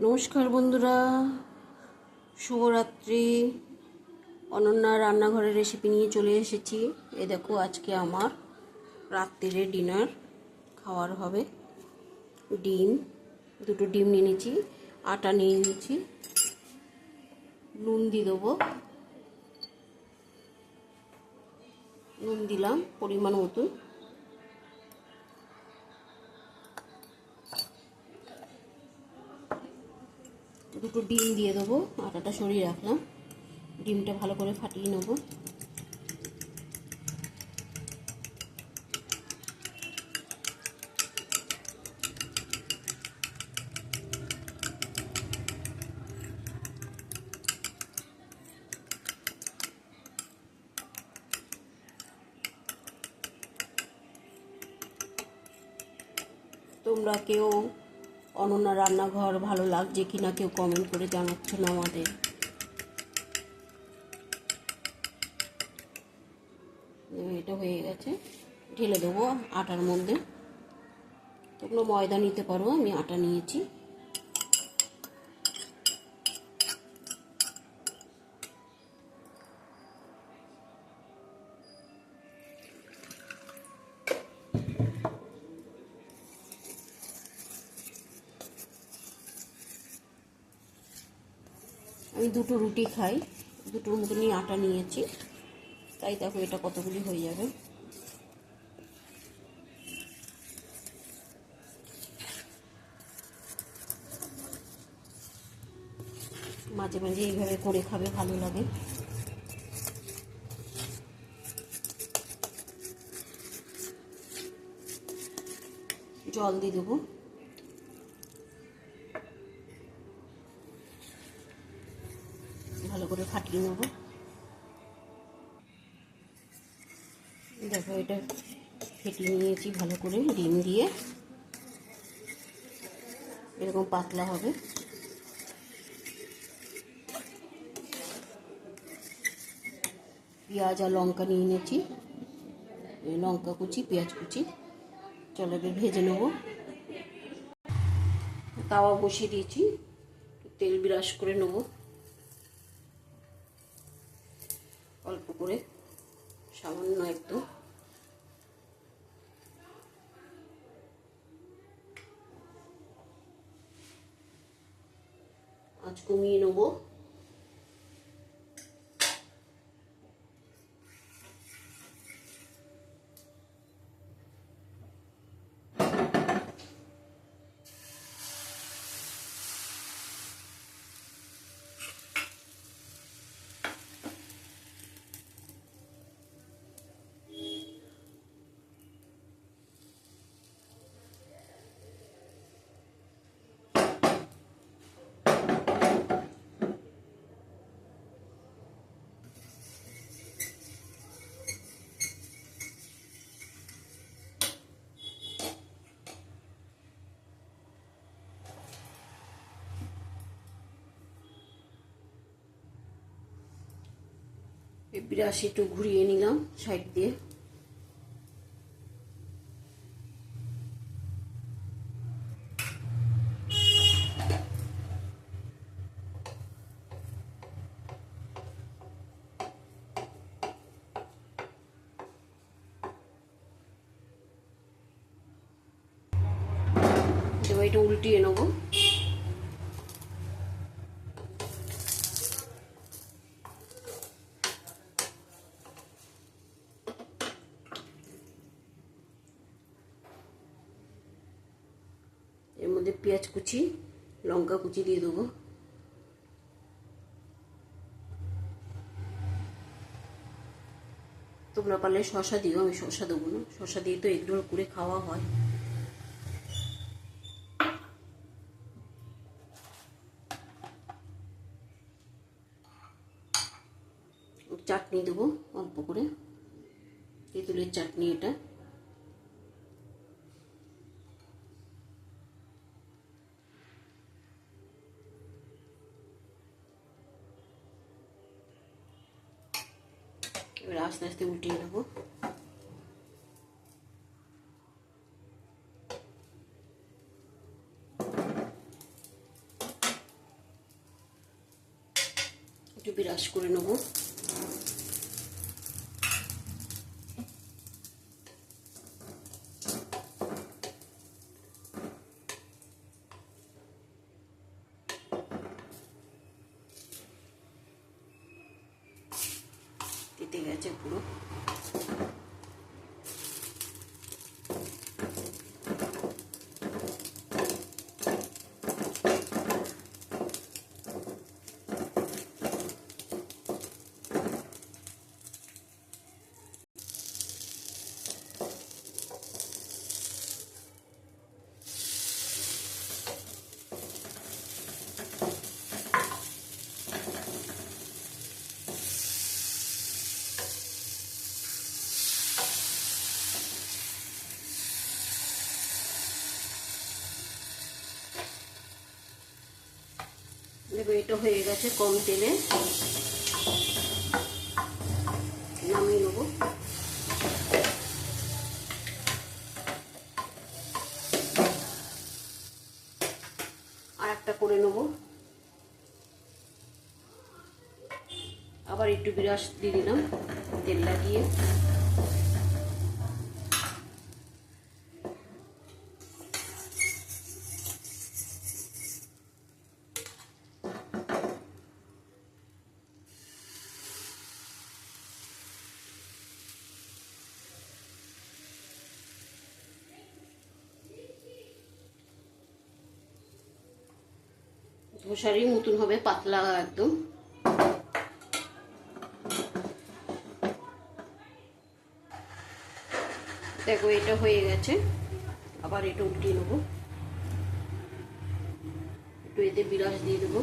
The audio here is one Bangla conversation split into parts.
নমস্কার বন্ধুরা। শুভরাত্রি। অনন্যা রান্নাঘরের রেসিপি নিয়ে চলে এসেছি। এ দেখো, আজকে আমার রাত্রিরে ডিনার খাওয়ার হবে। ডিম, দুটো ডিম নিয়ে নিয়েছি, আটা নিয়ে নিয়েছি, নুন দিয়ে দেবো। নুন দিলাম পরিমাণ মতন। দুটো ডিম দিয়ে দেবো আটাটা সরিয়ে রাখলাম। ডিমটা ভালো করে ফাটিয়ে নেব। তোমরা কেউ অনন্যা রান্নাঘর ভালো লাগছে কিনা কেউ কমেন্ট করে জানাচ্ছ না আমাদের। এটা হয়ে গেছে। ঢেলে দেবো আটার মধ্যে। তোমরা ময়দা নিতে পারো, আমি আটা নিয়েছি। আমি দুটো রুটি খাই, দুটোর মতনই আটা নিয়েছি। তাই দেখো এটা কতগুলি হয়ে যাবে। মাঝে মাঝে এইভাবে করে খাবে, ভালো লাগে। জল দিয়ে দেবো। করে ফাটিয়ে নেব। দেখো, এটা ফেটিয়ে নিয়েছি ভালো করে ডিম দিয়ে। এরকম পাতলা হবে। পেঁয়াজ আর লঙ্কা নিয়ে নিয়েছি। লঙ্কা কুচি, পেঁয়াজ কুচি। চলো এবার ভেজে নেব। তাওয়া বসিয়ে দিয়েছি। তেল বিরাস করে নেব অল্প করে সামান্য একটু। আজ কমিয়ে নেব। বিরাশি একটু ঘুরিয়ে নিলাম সাইড দিয়ে। এটা উল্টিয়ে নেব। মধ্যে পেঁয়াজ কুচি লঙ্কা কুচি দিয়ে দেবো তোমরা পারলে শশা দিও, আমি শশা দেবো না। শশা দিয়ে তো এগরোল করে খাওয়া হয়। চাটনি দেবো, অল্প করে। তেঁতুলের চাটনি এটা। এবার আস্তে আস্তে উল্টিয়ে নেব। একটু বিরাস করে নেব। তেতে গেছে দেখো, এটা হয়ে গেছে কম তেলে। নামিয়ে নেব। আর একটা করে নেব। আবার একটু বিরাস দিয়ে দিলাম তেল লাগিয়ে ধোসারই মতন হবে, পাতলা একদম। দেখো, এটা হয়ে গেছে। আবার এটা উল্টিয়ে নেব। একটু এতে বিলাস দিয়ে দেবো।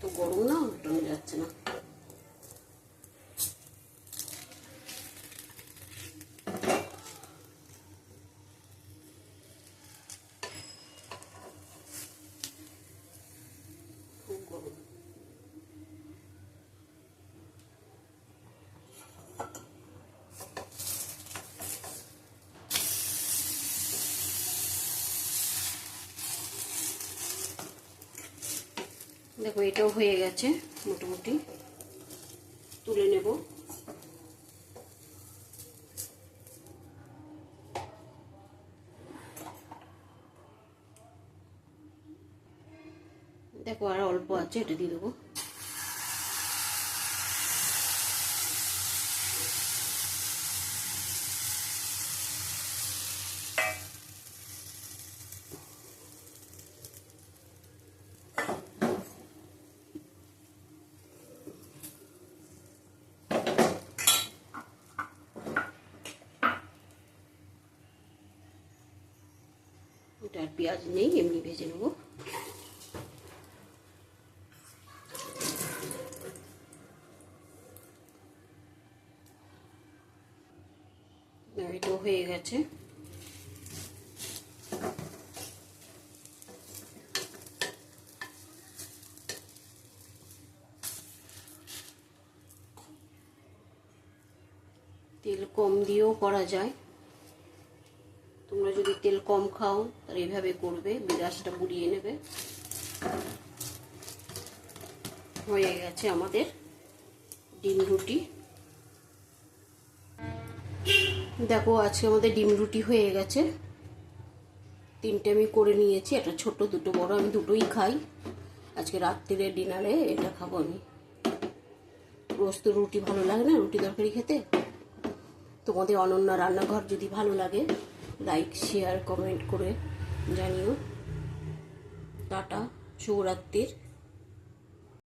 তো গরম না উল্টানো যাচ্ছে না খুব গরম দেখো এটাও হয়ে গেছে মোটামুটি। তুলে নেব। দেখো আর অল্প আছে এটা দিয়ে দেবো। আর পেঁয়াজ নেই এমনি ভেজে নেব। এটাও হয়ে গেছে। তেল কম দিয়েও করা যায়। তেল কম খাও তাহলে এইভাবে করবে বিরাসটা বুড়িয়ে নেবে। হয়ে গেছে আমাদের ডিম রুটি। দেখো, আজকে আমাদের ডিম রুটি হয়ে গেছে। তিনটে আমি করে নিয়েছি, একটা ছোট, দুটো বড়, আমি দুটোই খাই। আজকে রাত্রিরে ডিনারে এটা খাব আমি। রোজ তো রুটি ভালো লাগে না, রুটি তরকারি খেতে। তোমাদের অনন্য রান্নাঘর যদি ভালো লাগে লাইক শেয়ার কমেন্ট করে জানিও। টাটা শুভরাত্রির।